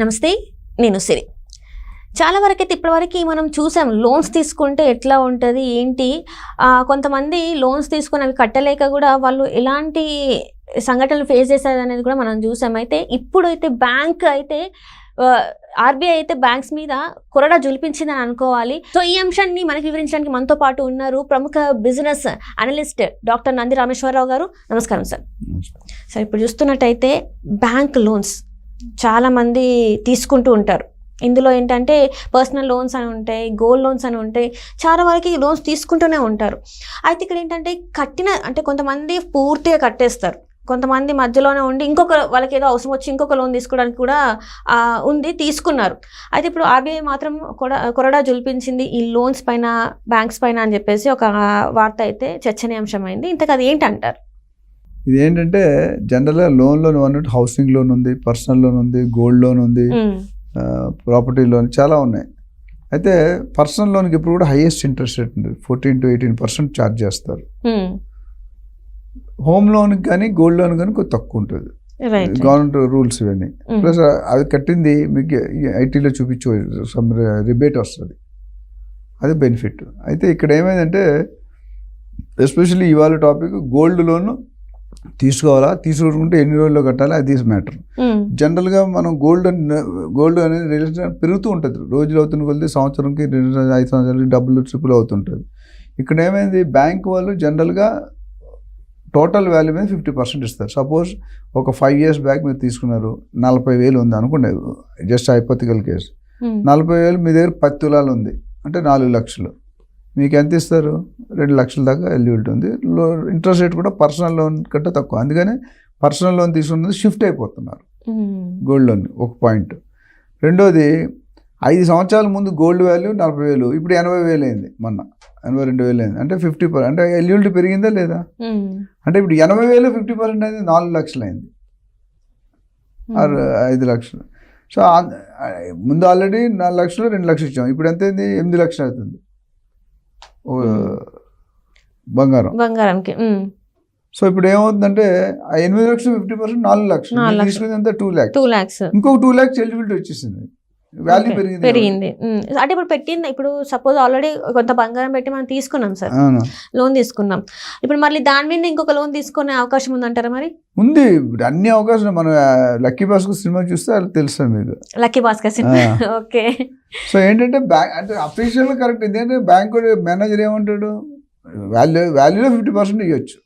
నమస్తే నేను సిరి. చాలా వరకు అయితే ఇప్పటివరకు మనం చూసాం లోన్స్ తీసుకుంటే ఎట్లా ఉంటుంది ఏంటి? కొంతమంది లోన్స్ తీసుకొని అవి కట్టలేక కూడా వాళ్ళు ఎలాంటి సంఘటనలు ఫేస్ చేశారు అనేది కూడా మనం చూసాం. అయితే ఇప్పుడు అయితే బ్యాంక్ అయితే ఆర్బీఐ అయితే బ్యాంక్స్ మీద కొరడా జులిపించిందని అనుకోవాలి. సో ఈ అంశాన్ని మనకి వివరించడానికి మనతో పాటు ఉన్నారు ప్రముఖ business analyst doctor Nandi Rameshwara Rao గారు. నమస్కారం సార్. సార్ ఇప్పుడు చూస్తున్నట్టయితే బ్యాంక్ లోన్స్. చాలామంది తీసుకుంటూ ఉంటారు. ఇందులో ఏంటంటే పర్సనల్ లోన్స్ అని ఉంటాయి గోల్డ్ లోన్స్ అని ఉంటాయి. చాలా వరకు ఈ లోన్స్ తీసుకుంటూనే ఉంటారు. అయితే ఇక్కడ ఏంటంటే కట్టిన అంటే కొంతమంది పూర్తిగా కట్టేస్తారు. కొంతమంది మధ్యలోనే ఉండి ఇంకొక వాళ్ళకి ఏదో అవసరం వచ్చి ఇంకొక లోన్ తీసుకోవడానికి కూడా ఉంది తీసుకున్నారు. అయితే ఇప్పుడు ఆర్బీఐ మాత్రం కొడ కొరడా జులిపించింది ఈ లోన్స్ పైన బ్యాంక్స్ పైన అని చెప్పేసి ఒక వార్త అయితే చర్చనీయాంశమైంది. ఇంతకు అది ఏంటంటారు? ఇది ఏంటంటే జనరల్గా లోన్ లోన్ అన్నట్టు హౌసింగ్ లోన్ ఉంది పర్సనల్ లోన్ ఉంది గోల్డ్ లోన్ ఉంది ప్రాపర్టీ లోన్ చాలా ఉన్నాయి. అయితే పర్సనల్ లోన్కి ఇప్పుడు కూడా హైయెస్ట్ ఇంట్రెస్ట్ రేట్ ఉంది. Fourteen to eighteen percent charge చేస్తారు. హోమ్ లోన్కి కానీ గోల్డ్ లోన్ కానీ కొంచెం తక్కువ ఉంటుంది. గవర్నమెంట్ రూల్స్ ఇవన్నీ. ప్లస్ అది కట్టింది మీకు ఐటీలో చూపించు సమ్ రిబేట్ వస్తుంది. అది బెనిఫిట్ అయితే ఇక్కడ ఏమైందంటే ఎస్పెషల్లీ ఇవాళ టాపిక్ గోల్డ్ లోన్ తీసుకోవాలా? తీసుకుంటే ఎన్ని రోజుల్లో కట్టాలి? అది మ్యాటర్ జనరల్గా మనం గోల్డ్ గోల్డ్ అనేది రిలేషన్ పెరుగుతూ ఉంటుంది. రోజులు అవుతున్న కొద్ది సంవత్సరంకి రెండు ఐదు సంవత్సరాలకి డబ్బులు ట్రిపుల్ అవుతుంటుంది. ఇక్కడ ఏమైంది? బ్యాంక్ వాళ్ళు జనరల్గా టోటల్ వాల్యూ మీద ఫిఫ్టీ పర్సెంట్ ఇస్తారు. సపోజ్ ఒక ఫైవ్ ఇయర్స్ బ్యాక్ మీరు తీసుకున్నారు నలభై వేలు ఉంది అనుకోండి. జస్ట్ హైపోతికల్ కేసు నలభై వేలు మీ దగ్గర పది తులాలు ఉంది. అంటే నాలుగు లక్షలు. మీకు ఎంత ఇస్తారు? రెండు లక్షల దాకా ఎలిజిబిలిటీ ఉంది లో ఇంట్రెస్ట్ రేట్ కూడా పర్సనల్ లోన్ కంటే తక్కువ. అందుకనే పర్సనల్ లోన్ తీసుకున్నది షిఫ్ట్ అయిపోతున్నారు. గోల్డ్ లోన్ ఒక పాయింట్. రెండోది ఐదు సంవత్సరాల ముందు గోల్డ్ వాల్యూ నలభై వేలు. ఇప్పుడు ఎనభై వేలు అయింది మొన్న. ఎనభై రెండు వేలు అయింది. అంటే ఫిఫ్టీ పర్సెంట్ అంటే ఎలిజిబిలిటీ పెరిగిందా లేదా? అంటే ఇప్పుడు ఎనభై వేలు ఫిఫ్టీ పర్సెంట్ అనేది నాలుగు లక్షలు అయింది. ఆరు ఐదు లక్షలు. సో ముందు ఆల్రెడీ నాలుగు లక్షలు రెండు లక్షలు ఇచ్చాం. ఇప్పుడు ఎంత అయింది? ఎనిమిది లక్షలు అవుతుంది. బంగారం. బంగారంకి ఉమ్, సో ఇప్పుడు ఏమవుతుందంటే ఆ ఎనిమిది లక్షలు ఫిఫ్టీ పర్సెంట్ నాలుగు లక్షలు అంతా ల్యాక్స్. టూ ల్యాక్స్. ఇంకొక టూ ల్యాక్స్ ఎలిజిబిలిటీ వచ్చేసింది. వాల్యూ పెరిగింది. పెరిగింది అంటే ఇప్పుడు పెట్టింది ఇప్పుడు సపోజ్ ఆల్రెడీ కొంత బంగారం పెట్టి మనం తీసుకున్నాం సార్. లోన్ తీసుకున్నాం. ఇప్పుడు మళ్ళీ దాని మీద ఇంకొక లోన్ తీసుకునే అవకాశం ఉందంటారా మరి? ఉంది. అన్ని అవకాశాలు మనం లక్కీ భాస్కర్ సినిమా చూస్తే అది తెలుస్తుంది మీకు. లక్కీ భాస్కర్ సినిమా. ఓకే. సో ఏంటంటే బ్యాంక్ అంటే అఫీషియల్ కరెక్ట్ ఏంటంటే బ్యాంక్ మేనేజర్ ఏమంటాడు? వాల్యూ వాల్యూలో ఫిఫ్టీ పర్సెంట్ ఇవ్వచ్చు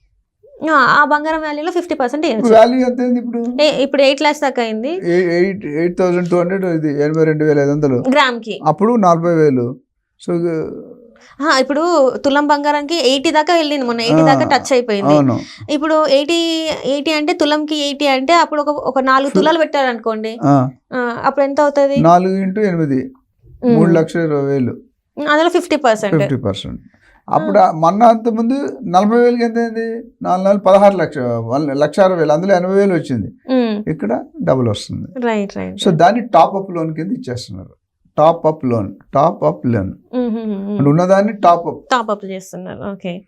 ఆ, బంగారం వాల్యూలో ఫిఫ్టీ పర్సెంట్ వాల్యూ ఎంత అయింది ఇప్పుడు? ఇప్పుడు ఎయిట్ లాక్స్ దాకా అయింది. Eight eight thousand two hundred ఇది ఎనభై రెండు వేల ఐదు వందలు. గ్రామ్కి అప్పుడు నలభై వేలు. సో ఇప్పుడు తులం బంగారానికి ఎయిటీ దాకా వెళ్ళింది మొన్న ఎయిటీ దాకా టచ్ అయిపోయింది. ఇప్పుడు ఎయిటీ ఎయిటీ అంటే తులంకి ఎయిటీ అంటే అప్పుడు ఒక ఒక నాలుగు తులాలు పెట్టారు అనుకోండి ఆ, ఆ, అప్పుడు ఎంత అవుతుంది? నాలుగు ఇంటూ ఎనిమిది. మూడు లక్షల ఇరవై వేలు. అందులో ఫిఫ్టీ పర్సెంట్ ఫిఫ్టీ పర్సెంట్ అప్పుడు మొన్న అంత ముందు నలభై వేలకి ఎంత అయింది నాలుగు నాలుగు పదహారు లక్ష లక్ష అరవై వేలు అందులో ఎనభై వేలు వచ్చింది. ఇక్కడ డబుల్ వస్తుంది. సో దాన్ని టాప్ అప్ లోన్ కింద ఇచ్చేస్తున్నారు. Top up loan top up loan. అంటే ఉన్నదాన్ని టాప్ అప్. టాప్ అప్ చేస్తున్నారు. ఓకే.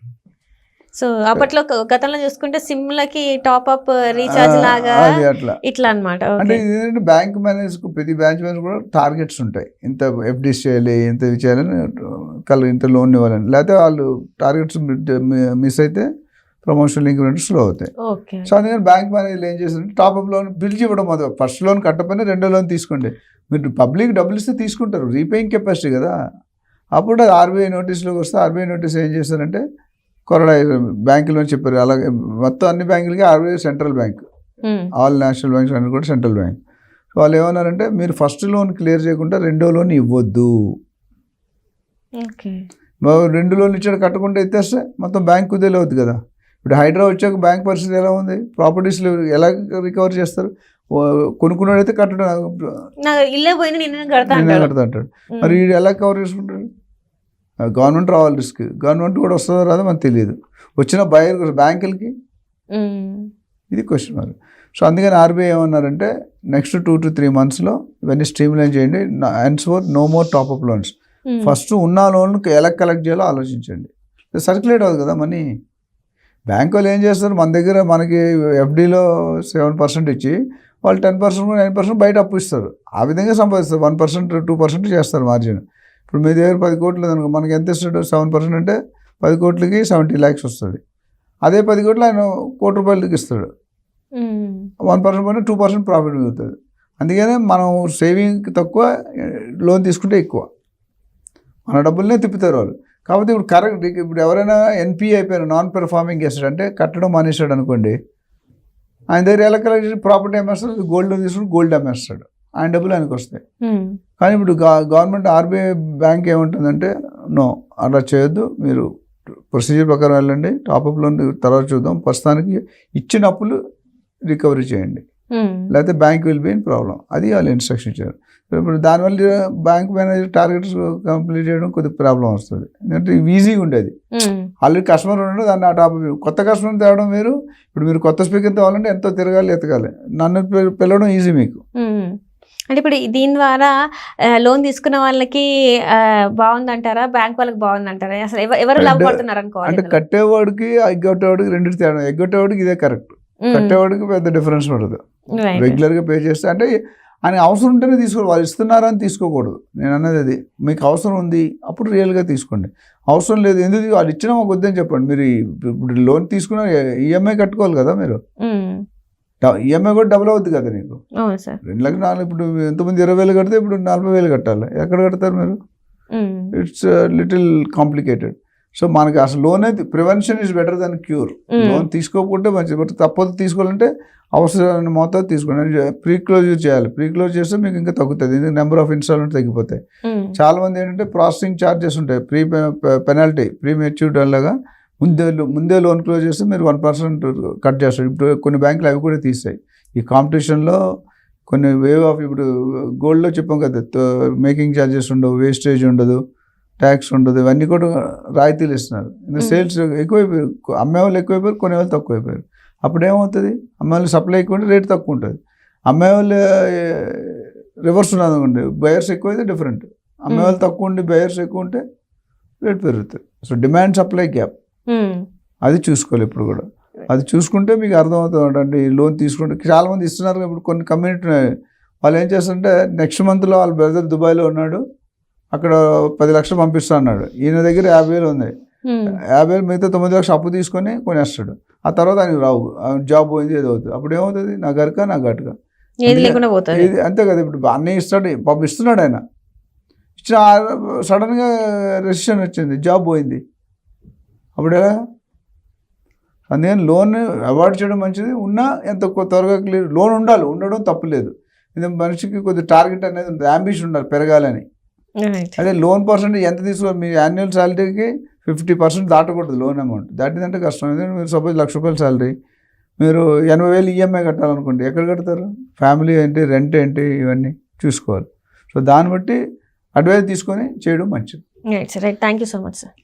సో అప్పట్లో గతంలో చూసుకుంటే సిమ్లకి టాప్ అప్ రీఛార్జ్ లాగా ఇట్లా అనమాట అంటే ఏంటంటే బ్యాంక్ మేనేజ్ ప్రతి బ్యాంక్ మేనేజ్ కూడా టార్గెట్స్ ఉంటాయి. ఇంత ఎఫ్డీస్ చేయాలి ఇంత ఇది చేయాలని కలు ఇంత లోన్ ఇవ్వాలని. లేకపోతే వాళ్ళు టార్గెట్స్ మిస్ అయితే ప్రమోషన్ ఇంక్రిమెంట్ స్లో అవుతాయి. సో అందుకని బ్యాంక్ మేనేజర్లు ఏం చేస్తారంటే టాప్ అప్ లోన్ పిలిచి ఇవ్వడం మొదలు. ఫస్ట్ లోన్ కట్టకపోయినా రెండో లోన్ తీసుకోండి. మీరు పబ్లిక్ డబ్బులు ఇస్తే తీసుకుంటారు. రీపేయింగ్ కెపాసిటీ కదా. అప్పుడు అది ఆర్బీఐ నోటీస్లోకి వస్తే ఆర్బీఐ నోటీస్ ఏం చేస్తారంటే కొరడా బ్యాంకులో చెప్పారు. అలాగే మొత్తం అన్ని బ్యాంకులకి RBI central bank. All national banks అన్ని కూడా సెంట్రల్ బ్యాంక్. వాళ్ళు ఏమన్నారంటే మీరు ఫస్ట్ లోన్ క్లియర్ చేయకుండా రెండో లోన్ ఇవ్వద్దు. రెండు లోన్లు ఇచ్చాడు కట్టకుండా ఎత్తేస్తే మొత్తం బ్యాంక్ కుదేలు అవుతుంది కదా. ఇప్పుడు హైడ్రా వచ్చాక బ్యాంక్ పరిస్థితి ఎలా ఉంది? ప్రాపర్టీస్లో ఎలా రికవర్ చేస్తారు? కొనుక్కున్నాడైతే కట్టడం ఇల్లే కడతా అంటాడు. మరి ఎలా కవర్ చేసుకుంటాడు? గవర్నమెంట్ రావాలి రిస్క్. గవర్నమెంట్ కూడా వస్తుందో రాదో మనకు తెలియదు. వచ్చిన బయర్ బ్యాంకులకి. ఇది క్వశ్చన్ మార్క్ సో అందుకని ఆర్బీఐ ఏమన్నారంటే నెక్స్ట్ టూ టు త్రీ మంత్స్లో ఇవన్నీ స్ట్రీమ్ లైన్ చేయండి and for no more top up loans. First ఉన్న లోన్ ఎలా కలెక్ట్ చేయాలో ఆలోచించండి. సర్క్యులేట్ అవుతుంది కదా మనీ. బ్యాంక్ వాళ్ళు ఏం చేస్తారు? మన దగ్గర మనకి ఎఫ్డీలో సెవెన్ పర్సెంట్ ఇచ్చి వాళ్ళు టెన్ పర్సెంట్ నైన్ పర్సెంట్ బయట అప్పు ఇస్తారు. ఆ విధంగా సంపాదిస్తారు. వన్ పర్సెంట్ టూ పర్సెంట్ చేస్తారు మార్జిన్ ఇప్పుడు మీ దగ్గర పది కోట్లు అనుకో మనకి ఎంత ఇస్తాడు? సెవెన్ పర్సెంట్ అంటే పది కోట్లకి సెవెంటీ ల్యాక్స్ వస్తుంది. అదే పది కోట్లు ఆయన కోటి రూపాయలకి ఇస్తాడు. వన్ పర్సెంట్ పైన టూ పర్సెంట్ ప్రాఫిట్ మిగులుతుంది. అందుకనే మనం సేవింగ్ తక్కువ లోన్ తీసుకుంటే ఎక్కువ. మన డబ్బులనే తిప్పుతారు వాళ్ళు. కాకపోతే ఇప్పుడు కరెక్ట్ ఇప్పుడు ఎవరైనా ఎన్పి అయిపోయారు నాన్ పెర్ఫార్మింగ్ చేస్తాడు అంటే కట్టడం మానేస్తాడు అనుకోండి ఆయన దగ్గర ఎలా కలెక్ట్ ప్రాపర్టీ అమ్మేస్తాడు? గోల్డ్ తీసుకుని గోల్డ్ అమ్మేస్తాడు. ఆయన డబ్బులు ఆయనకు వస్తాయి. కానీ ఇప్పుడు గవర్నమెంట్ ఆర్బీఐ బ్యాంక్ ఏముంటుందంటే నో అలా చేయొద్దు మీరు ప్రొసీజర్ ప్రకారం వెళ్ళండి టాప్అప్ లోన్ తర్వాత చూద్దాం. ప్రస్తుతానికి ఇచ్చిన అప్పులు రికవరీ చేయండి. లేకపోతే bank will be in problem. అది వాళ్ళు ఇన్స్ట్రక్షన్ ఇచ్చారు ఇప్పుడు దానివల్ల బ్యాంక్ మేనేజర్ టార్గెట్స్ కంప్లీట్ చేయడం కొద్దిగా ప్రాబ్లం వస్తుంది. ఎందుకంటే ఈజీగా ఉండేది. ఆల్రెడీ కస్టమర్ ఉండడు దాన్ని ఆ టాప్ కొత్త కస్టమర్ తేవడం వేరు. ఇప్పుడు మీరు కొత్త స్పీకర్ తేవాలంటే ఎంతో తిరగాలి ఎతకాలి. నన్ను పిల- పిలవడం ఈజీ మీకు. అంటే ఇప్పుడు దీని ద్వారా లోన్ తీసుకున్న వాళ్ళకి బాగుందంటారా? బ్యాంక్ వాళ్ళకి బాగుందంటారా? అసలు ఎవ- ఎవరు అంటే- లాభపడుతున్నారు అనుకోవాలి అంటే? కట్టేవాడికి ఎగ్గొట్టేవాడికి రెండు తేడా. ఎగ్గొట్టేవాడికి ఇదే కరెక్ట్. కట్టేవాడికి పెద్ద డిఫరెన్స్ ఉండదు. రెగ్యులర్గా పే చేస్తే అంటే ఆయన అవసరం ఉంటేనే తీసుకోవాలి. వాళ్ళు ఇస్తున్నారని తీసుకోకూడదు. నేను అన్నది అది. మీకు అవసరం ఉంది అప్పుడు రియల్గా తీసుకోండి. అవసరం లేదు ఎందుకు? వాళ్ళు ఇచ్చిన మాకు వద్దని చెప్పండి. మీరు ఇప్పుడు లోన్ తీసుకున్న ఈఎంఐ కట్టుకోవాలి కదా మీరు. ఈఎంఐ కూడా డబుల్ అవుద్ది కదా నీకు? రెండు లక్షలు నాలుగు ఇప్పుడు ఎంతమంది ఇరవై వేలు కడితే ఇప్పుడు నలభై వేలు కట్టాలి? ఎక్కడ కడతారు మీరు. ఇట్స్ లిటిల్ కాంప్లికేటెడ్ సో మనకి అసలు లోన్ అయితే prevention is better than cure. Loan తీసుకోకుంటే మంచిది బట్ తప్పదు తీసుకోవాలంటే అవసరమైన మోతాదు తీసుకోండి. ప్రీ క్లోజర్ చేయాలి. ప్రీ క్లోజ్ చేస్తే మీకు ఇంకా తగ్గుతుంది. ఎందుకంటే నెంబర్ ఆఫ్ ఇన్స్టాల్మెంట్ తగ్గిపోతాయి. ఉమ్. చాలా మంది ఏంటంటే ప్రాసెసింగ్ ఛార్జెస్ ఉంటాయి. ప్రీ పెనాల్టీ ప్రీ మెచ్యూర్డ్ అలాగా ముందే ముందే లోన్ క్లోజ్ చేస్తే మీరు వన్ పర్సెంట్ కట్ చేస్తారు. ఇప్పుడు కొన్ని బ్యాంకులు అవి కూడా తీస్తాయి. ఈ కాంపిటీషన్లో కొన్ని వేవ్ ఆఫ్ ఇప్పుడు గోల్డ్లో చెప్పాం కదా మేకింగ్ ఛార్జెస్ ఉండవు వేస్టేజ్ ఉండదు ట్యాక్స్ ఉండదు ఇవన్నీ కూడా రాయితీలు ఇస్తున్నారు. Mm. సేల్స్ ఎక్కువైపోయారు అమ్మే వాళ్ళు ఎక్కువైపోయారు కొనే వాళ్ళు తక్కువ అయిపోయారు అప్పుడు ఏమవుతుంది? అమ్మే వాళ్ళు సప్లై ఎక్కువ ఉంటే రేట్ తక్కువ ఉంటుంది. అమ్మే వాళ్ళు రివర్స్ ఉన్నది అనుకోండి బయర్స్ ఎక్కువైతే డిఫరెంట్ అమ్మే వాళ్ళు తక్కువ ఉండి బయర్స్ ఎక్కువ ఉంటే రేట్ పెరుగుతుంది. So demand supply gap. అది చూసుకోవాలి ఇప్పుడు కూడా. అది చూసుకుంటే మీకు అర్థమవుతుంది అంటే ఈ లోన్ తీసుకుంటే చాలా మంది ఇస్తున్నారు ఇప్పుడు కొన్ని కమ్యూనిటీ వాళ్ళు ఏం చేస్తారంటే నెక్స్ట్ మంత్లో వాళ్ళ బ్రదర్ దుబాయ్లో ఉన్నాడు అక్కడ పది లక్షలు పంపిస్తా అన్నాడు. ఈయన దగ్గర యాభై వేలు ఉంది. యాభై వేలు మిగతా తొమ్మిది లక్షలు అప్పు తీసుకొని కొనేస్తాడు. ఆ తర్వాత ఆయనకు రావు. జాబ్ పోయింది ఏదో అవుతుంది. అప్పుడు ఏమవుతుంది? నా గరక నా గటుక ఇది అంతే కదా ఇప్పుడు అన్నీ ఇస్తాడు పాపం ఇస్తున్నాడు ఆయన. ఇచ్చిన సడన్గా రెసిషన్ వచ్చింది జాబ్ పోయింది. అప్పుడు అందుకని లోన్ అవాయిడ్ చేయడం మంచిది. ఉన్నా ఎంత త్వరగా క్లియర్ లోన్ ఉండాలి. ఉండడం తప్పులేదు ఇది మనిషికి కొద్ది టార్గెట్ అనేది ఉంటుంది అంబిషన్ ఉండాలి పెరగాలని. అదే లోన్ పర్సెంట్ ఎంత తీసుకో మీ యాన్యువల్ శాలరీకి ఫిఫ్టీ పర్సెంట్ దాటకూడదు లోన్ అమౌంట్. దాటిందంటే కష్టం. ఎందుకంటే మీరు సపోజ్ లక్ష రూపాయల శాలరీ మీరు ఎనభై వేలు ఈఎంఐ కట్టాలనుకోండి ఎక్కడ కడతారు? ఫ్యామిలీ ఏంటి రెంట్ ఏంటి ఇవన్నీ చూసుకోవాలి. సో దాన్ని బట్టి అడ్వైస్ తీసుకొని చేయడం మంచిది. Right sir right thank you so much sir